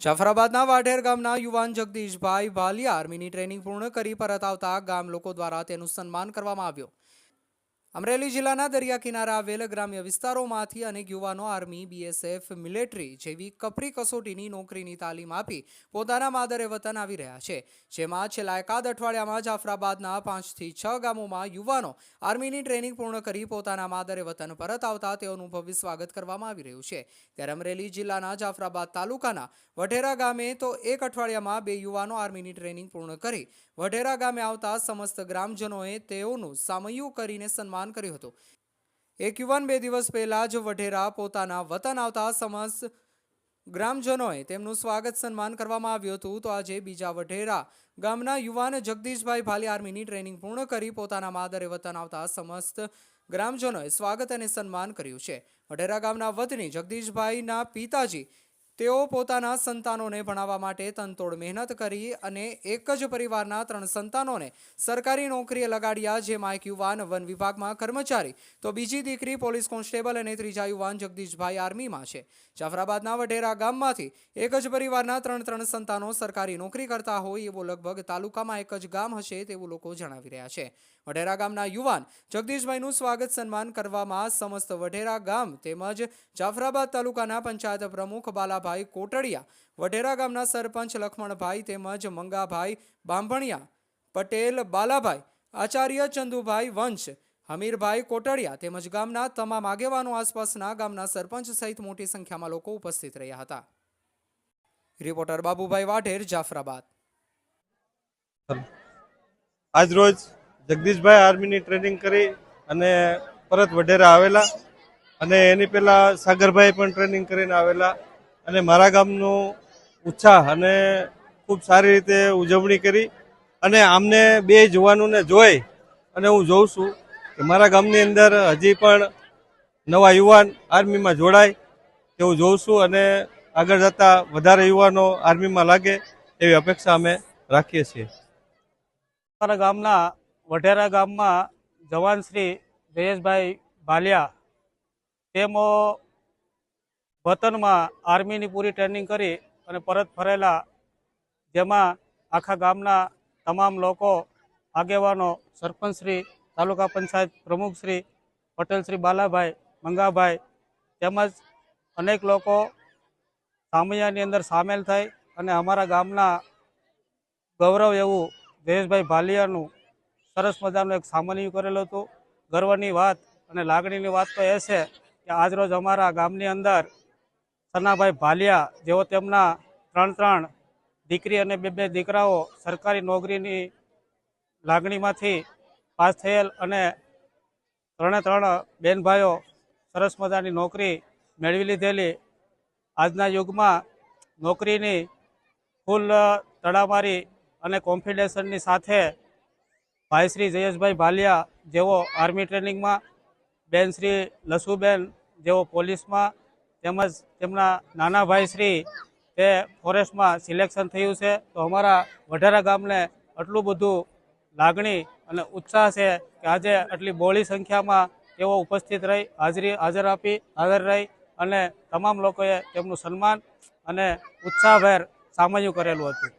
જાફરાબાદના વાઢેર ગામના યુવાન જગદીશભાઈ ભાલિયા આર્મીની ટ્રેનિંગ પૂર્ણ કરી પરત આવતા ગામ લોકો દ્વારા તેનું સન્માન કરવામાં આવ્યું. અમરેલી જિલ્લાના દરિયા કિનારા આવેલ ગ્રામ્ય વિસ્તારોમાંથી અનેક યુવાનો આર્મી, બીએસએફ, મિલિટરી જેવી કપરી કસોટીની નોકરીની તાલીમ આપી પોતાના માદરે વતન આવી રહ્યા છે. જેમાં છેલ્લા એકાદ અઠવાડિયામાં જાફરાબાદના પાંચથી છ ગામોમાં યુવાનો આર્મીની ટ્રેનિંગ પૂર્ણ કરી પોતાના માદરે વતન પરત આવતા તેઓનું ભવ્ય સ્વાગત કરવામાં આવી રહ્યું છે. ત્યારે અમરેલી જિલ્લાના જાફરાબાદ તાલુકાના વઢેરા ગામે તો એક અઠવાડિયામાં બે યુવાનો આર્મીની ટ્રેનિંગ પૂર્ણ કરી. વઢેરા ગામે આવતા સમસ્ત ગ્રામજનોએ તેઓનું સામયું કરીને સન્માન કર્યું હતું. એક યુવાન બે દિવસ પહેલાં જ વઢેરા પોતાના વતન આવતા સમસ્ત ગ્રામજનોએ તેમનું સ્વાગત સન્માન કરવામાં આવ્યું હતું. તો આજે બીજા વઢેરા ગામના યુવાન જગદીશભાઈ ભાલી આર્મીની ટ્રેનિંગ પૂર્ણ કરી પોતાના માદરે વતન આવતા સમસ્ત ગ્રામજનોએ સ્વાગત અને સન્માન કર્યું છે. વઢેરા ગામના વતની જગદીશભાઈના પિતાજી તેઓ પોતાના સંતાનોને ભણાવવા માટે તનતોડ મહેનત કરી અને એક જ પરિવારના ત્રણ સંતાનોને સરકારી નોકરીએ લગાડ્યા, જેમાં એક યુવાન વન વિભાગમાં કર્મચારી. તો બીજી દીકરી પોલીસ કોન્સ્ટેબલ અને ત્રીજા યુવાન જગદીશભાઈ આર્મીમાં છે. જાફરાબાદના વઢેરા ગામમાંથી એક જ પરિવારના ત્રણ ત્રણ સંતાનો સરકારી નોકરી કરતા હોય એવો લગભગ તાલુકામાં એક જ ગામ હશે તેવું લોકો જણાવી રહ્યા છે. વઢેરા ગામના યુવાન જગદીશભાઈનું સ્વાગત સન્માન કરવામાં સમસ્ત વઢેરા ગામ તેમજ જાફરાબાદ તાલુકાના પંચાયત પ્રમુખ બાલાભાઈ કોટડિયા, વઢેરા ગામના સરપંચ લખમણભાઈ તેમજ મંગાભાઈ બાંભણિયા, પટેલ બાલાભાઈ, આચાર્ય ચંદુભાઈ વંશ, હમીરભાઈ કોટડિયા તેમજ ગામના તમામ આગેવાનો આસપાસના ગામના સરપંચ સહિત મોટી સંખ્યામાં લોકો ઉપસ્થિત રહ્યા હતા. રિપોર્ટર બાબુભાઈ વાઢેર, જાફરાબાદ. આજ રોજ જગદીશભાઈ આર્મીની ટ્રેનિંગ કરી અને પરત વઢેરા આવેલા અને એની પહેલા સાગરભાઈ પણ ટ્રેનિંગ કરીને આવેલા. અને મારા ગામનું ઉત્સાહ અને ખૂબ સારી રીતે ઉજવણી કરી અને આમને બે જુવાનોને જોઈ અને હું જોઉં છું કે મારા ગામની અંદર હજી પણ નવા યુવાન આર્મીમાં જોડાય તેવું જોઉં છું અને આગળ જતા વધારે યુવાનો આર્મીમાં લાગે એવી અપેક્ષા અમે રાખીએ છીએ. અમારા ગામના વઢેરા ગામમાં જવાન શ્રી જયેશભાઈ ભાલિયા તેમો વતનમાં આર્મીની પૂરી ટ્રેનિંગ કરી અને પરત ફરેલા, જેમાં આખા ગામના તમામ લોકો, આગેવાનો સરપંચશ્રી તાલુકા પંચાયત પ્રમુખશ્રી પટેલશ્રી બાલાભાઈ, મંગાભાઈ તેમજ અનેક લોકો સામૈયાની અંદર સામેલ થઈ અને અમારા ગામના ગૌરવ એવું જયેશભાઈ ભાલિયાનું સરસ મજાનું એક સામાન્ય કરેલું હતું. ગર્વની વાત અને લાગણીની વાત તો એ છે કે આજરોજ અમારા ગામની અંદર સનાભાઈ ભાલિયા જેઓ તેમના ત્રણ ત્રણ દીકરી અને બે બે દીકરાઓ સરકારી નોકરીની લાગણીમાંથી પાસ થયેલ અને ત્રણે ત્રણ બેનભાઈઓ સરસ મજાની નોકરી મેળવી લીધેલી. આજના યુગમાં નોકરીની ફૂલ તડામારી અને કોન્ફિડન્સની સાથે ભાઈ શ્રી જયેશભાઈ ભાલિયા જેઓ આર્મી ટ્રેનિંગમાં, બેન શ્રી લસુબેન જેઓ પોલીસમાં તેમજ તેમના નાના ભાઈ શ્રી તે ફોરેસ્ટમાં સિલેક્શન થયું છે. તો અમારા વઢારા ગામને આટલું બધું લાગણી અને ઉત્સાહ છે કે આજે આટલી બોળી સંખ્યામાં તેઓ ઉપસ્થિત રહી, હાજરી, હાજર આપી, હાજર રહી અને તમામ લોકોએ તેમનું સન્માન અને ઉત્સાહભેર સામયું કરેલું હતું.